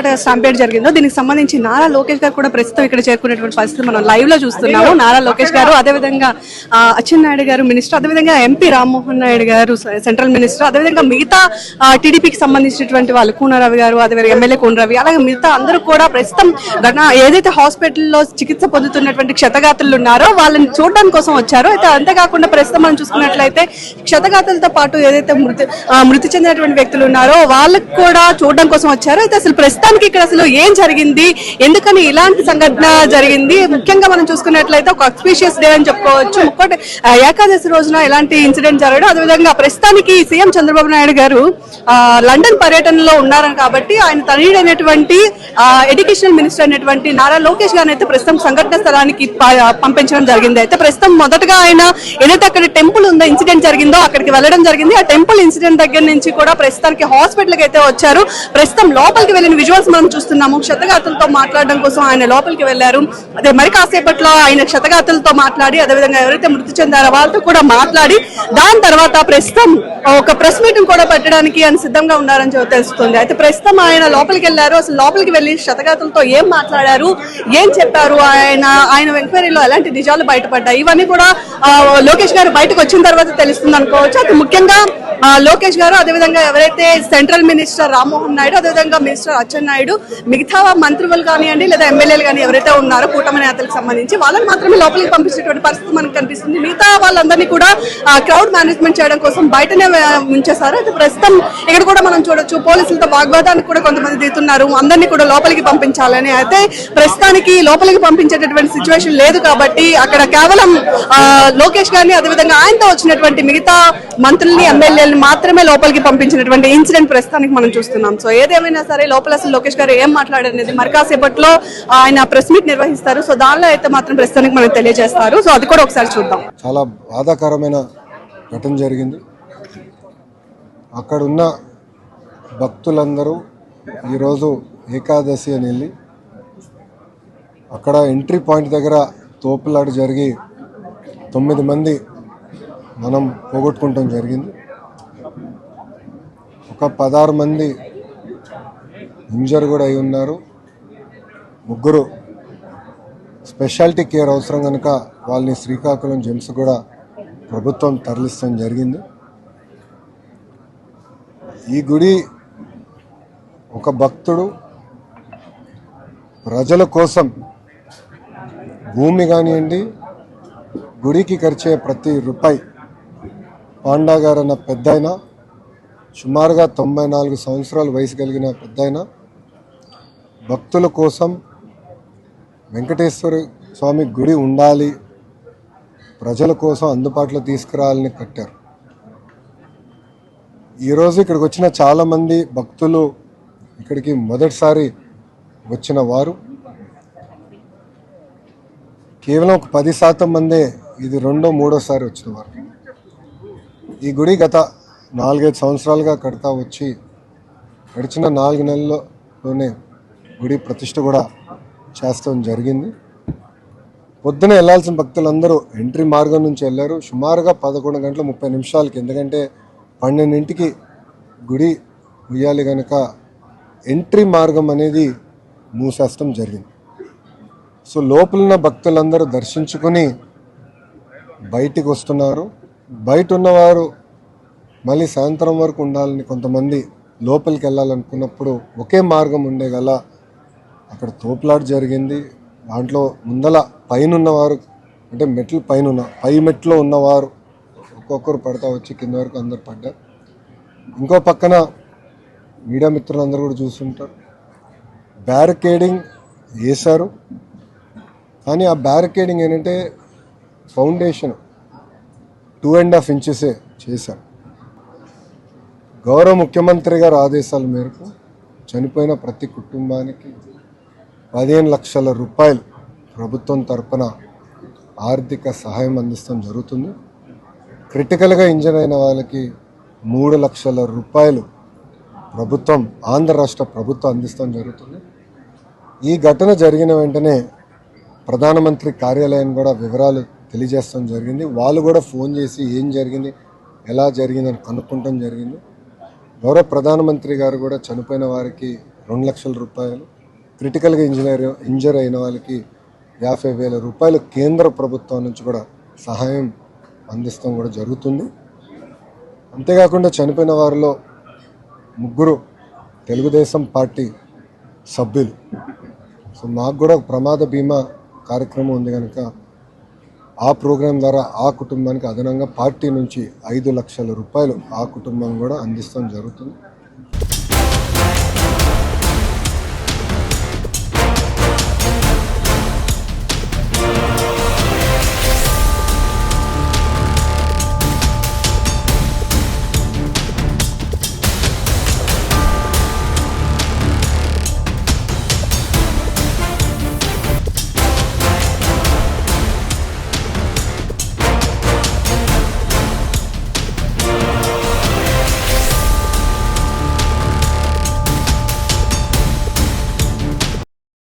ఎట్లా స్టాంపేట్ జరిగిందో దీనికి సంబంధించి నారా లోకేష్ గారు కూడా ప్రస్తుతం ఇక్కడ చేరుకునేటువంటి పరిస్థితి మనం లైవ్లో చూస్తున్నాము. నారా లోకేష్ గారు అదేవిధంగా అచ్చెన్నాయుడు గారు మినిస్టర్ అదేవిధంగా ఎంపీ రామ్మోహన్ నాయుడు గారు సెంట్రల్ మినిస్టర్ అదేవిధంగా మిగతా టీడీపీకి సంబంధించినటువంటి వాళ్ళు కూనరవి గారు అదేవిధంగా ఎమ్మెల్యే కూనరవి అలాగే మిగతా అందరూ కూడా ప్రస్తుతం గణ ఏదైతే హాస్పిటల్లో చికిత్స పొందుతున్నటువంటి క్షతగాతులు ఉన్నారో వాళ్ళని చూడడానికి కోసం వచ్చారు. అయితే అంతేకాకుండా ప్రస్తుతం మనం చూసుకున్నట్లయితే క్షతగాతులతో పాటు ఏదైతే మృతి మృతి చెందినటువంటి వ్యక్తులు ఉన్నారో వాళ్ళకు కూడా చూడడం కోసం వచ్చారు. అయితే అసలు మొత్తానికి ఇక్కడ అసలు ఏం జరిగింది? ఎందుకని ఇలాంటి సంఘటన జరిగింది? ముఖ్యంగా మనం చూసుకున్నట్లయితే ఒక అక్స్పీషియస్ డే అని చెప్పుకోవచ్చు. ముక్కటి ఏకాదశి రోజున ఇలాంటి ఇన్సిడెంట్ జరగడం. అదేవిధంగా ప్రస్తుతానికి సీఎం చంద్రబాబు నాయుడు గారు లండన్ పర్యటనలో ఉన్నారని కాబట్టి ఆయన తనయుడైనటువంటి ఎడ్యుకేషన్ మినిస్టర్ అనేటువంటి నారా లోకేష్ గారిని అయితే ప్రస్తుతం సంఘటన స్థలానికి ప- పంపించడం జరిగింది. అయితే ప్రస్తుతం మొదటగా ఆయన ఏదైతే అక్కడ టెంపుల్ ఉందో ఇన్సిడెంట్ జరిగిందో అక్కడికి వెళ్ళడం జరిగింది. ఆ టెంపుల్ ఇన్సిడెంట్ దగ్గర నుంచి కూడా ప్రస్తుతానికి హాస్పిటల్కి అయితే వచ్చారు. ప్రస్తుతం లోపలికి వెళ్ళిన విజువల్స్ మనం చూస్తున్నాము. క్షతగాతులతో మాట్లాడడం కోసం ఆయన లోపలికి వెళ్ళారు అదే మరి కాసేపట్లో ఆయన క్షతగాతులతో మాట్లాడి అదేవిధంగా ఎవరైతే మృతి చెందారో వాళ్ళతో కూడా మాట్లాడి దాని తర్వాత ప్రస్తుతం ఒక ప్రెస్ మీటింగ్ కూడా పెట్టడానికి ఆయన సిద్ధంగా ఉన్నారని తెలుస్తుంది. అయితే ప్రస్తుతం ఆయన లోపలికి వెళ్ళారు. అసలు లోపలికి వెళ్ళి శతగాతులతో ఏం మాట్లాడారు? ఏం చెప్పారు? ఆయన ఆయన ఎంక్వైరీలో ఎలాంటి నిజాలు బయటపడ్డాయి? ఇవన్నీ కూడా లోకేష్ గారు బయటకు వచ్చిన తర్వాత తెలుస్తుంది అనుకోవచ్చు. అది ముఖ్యంగా లోకేష్ గారు అదేవిధంగా ఎవరైతే సెంట్రల్ మినిస్టర్ రామ్మోహన్ నాయుడు అదేవిధంగా మినిస్టర్ నాయుడు మిగతా మంత్రులు కానివ్వండి లేదా ఎమ్మెల్యేలు కానీ ఎవరైతే ఉన్నారో కూటమి నేతలకు సంబంధించి వాళ్ళని మాత్రమే లోపలికి పంపించినటువంటి పరిస్థితి మనకు కనిపిస్తుంది. మిగతా వాళ్ళందరినీ కూడా క్రౌడ్ మేనేజ్మెంట్ చేయడం కోసం బయటనే ఉంచేశారు అయితే ప్రస్తుతం ఇక్కడ కూడా మనం చూడొచ్చు పోలీసులతో వాగ్వాదానికి కూడా కొంతమంది దిగుతున్నారు. అందరినీ కూడా లోపలికి పంపించాలని. అయితే ప్రస్తుతానికి లోపలికి పంపించేటటువంటి సిచ్యువేషన్ లేదు కాబట్టి అక్కడ కేవలం లోకేష్ గారిని అదేవిధంగా ఆయనతో వచ్చినటువంటి మిగతా మంత్రుల్ని ఎమ్మెల్యేలని మాత్రమే లోపలికి పంపించినటువంటి ఇన్సిడెంట్ ప్రస్తుతానికి మనం చూస్తున్నాం. సో ఏదేమైనా సరే లోపల అసలు లోకేష్ గారు ఏం మాట్లాడనేది మరి కాసేపట్లో ఆయన ప్రెస్ మీట్ నిర్వహిస్తారు. సో దానిలో అయితే మాత్రం ప్రస్తుతానికి మనకు తెలియజేస్తారు. సో అది కూడా ఒకసారి చూద్దాం. చాలా బాధాకరమైన ఘటన జరిగింది. అక్కడున్న భక్తులందరూ ఈరోజు ఏకాదశి అని వెళ్ళి అక్కడ ఎంట్రీ పాయింట్ దగ్గర తోపులాట జరిగి తొమ్మిది మంది మనం పోగొట్టుకుంటాం జరిగింది. ఒక పదహారు మంది ఇంజర్ కూడా అయి ఉన్నారు. ముగ్గురు స్పెషాలిటీ కేర్ అవసరం కనుక వాళ్ళని శ్రీకాకుళం జెమ్స్ కూడా ప్రభుత్వం తరలిస్తాం జరిగింది. ఈ గుడి ఒక భక్తుడు ప్రజల కోసం భూమి కానివ్వండి గుడికి ఖర్చే ప్రతి రూపాయి పాండా గారు అన్న పెద్ద సుమారుగా తొంభై నాలుగు సంవత్సరాల వయసు కలిగిన పెద్ద భక్తుల కోసం వెంకటేశ్వర స్వామి గుడి ఉండాలి. ప్రజల కోసం అందుబాటులో తీసుకురావాలని కట్టారు. ఈరోజు ఇక్కడికి వచ్చిన చాలామంది భక్తులు ఇక్కడికి మొదటిసారి వచ్చిన వారు. కేవలం ఒక పది శాతం మందే ఇది రెండో మూడోసారి వచ్చిన వారు. ఈ గుడి గత నాలుగైదు సంవత్సరాలుగా కడతా వచ్చి గడిచిన నాలుగు నెలల్లోనే గుడి ప్రతిష్ట కూడా చేస్తాం జరిగింది. పొద్దున వెళ్ళాల్సిన భక్తులందరూ ఎంట్రీ మార్గం నుంచి వెళ్ళారు. సుమారుగా పదకొండు గంటల ముప్పై నిమిషాలకి ఎందుకంటే పన్నెండింటికి గుడి ఉయ్యాలి కనుక ఎంట్రీ మార్గం అనేది మూసేస్తాం జరిగింది. సో లోపలున్న భక్తులందరూ దర్శించుకుని బయటికి వస్తున్నారు. బయట ఉన్నవారు మళ్ళీ సాయంత్రం వరకు ఉండాలని కొంతమంది లోపలికి వెళ్ళాలనుకున్నప్పుడు ఒకే మార్గం ఉండే గల అక్కడ తోపులాట జరిగింది. దాంట్లో ముందల పైన ఉన్నవారు అంటే మెట్లు పైన ఉన్న పై మెట్లో ఉన్నవారు ఒక్కొక్కరు పడతా వచ్చి కింద వరకు అందరు పడ్డారు. ఇంకో పక్కన మీడియా మిత్రులందరూ కూడా చూస్తుంటారు. బ్యారికేడింగ్ వేశారు కానీ ఆ బ్యారికేడింగ్ ఏంటంటే ఫౌండేషన్ టూ అండ్ హాఫ్ ఇంచెసే చేశారు. గౌరవ ముఖ్యమంత్రి గారి ఆదేశాల మేరకు చనిపోయిన ప్రతి కుటుంబానికి పదిహేను లక్షల రూపాయలు ప్రభుత్వం తరపున ఆర్థిక సహాయం అందిస్తాం జరుగుతుంది. క్రిటికల్గా ఇంజన్ అయిన వాళ్ళకి మూడు లక్షల రూపాయలు ప్రభుత్వం ఆంధ్ర రాష్ట్ర ప్రభుత్వం అందిస్తాం జరుగుతుంది. ఈ ఘటన జరిగిన వెంటనే ప్రధానమంత్రి కార్యాలయం కూడా వివరాలు తెలియజేస్తాం జరిగింది. వాళ్ళు కూడా ఫోన్ చేసి ఏం జరిగింది ఎలా జరిగిందని కనుక్కుంటాం జరిగింది. గౌరవ ప్రధానమంత్రి గారు కూడా చనిపోయిన వారికి రెండు లక్షల రూపాయలు క్రిటికల్గా ఇంజనీర్ ఇంజర్ అయిన వాళ్ళకి యాభై వేల రూపాయలు కేంద్ర ప్రభుత్వం నుంచి కూడా సహాయం అందిస్తాం కూడా జరుగుతుంది. అంతేకాకుండా చనిపోయిన వారిలో ముగ్గురు తెలుగుదేశం పార్టీ సభ్యులు. సో మాకు కూడా ప్రమాద బీమా కార్యక్రమం ఉంది కనుక ఆ ప్రోగ్రాం ద్వారా ఆ కుటుంబానికి అదనంగా పార్టీ నుంచి ఐదు లక్షల రూపాయలు ఆ కుటుంబం కూడా అందిస్తాం జరుగుతుంది.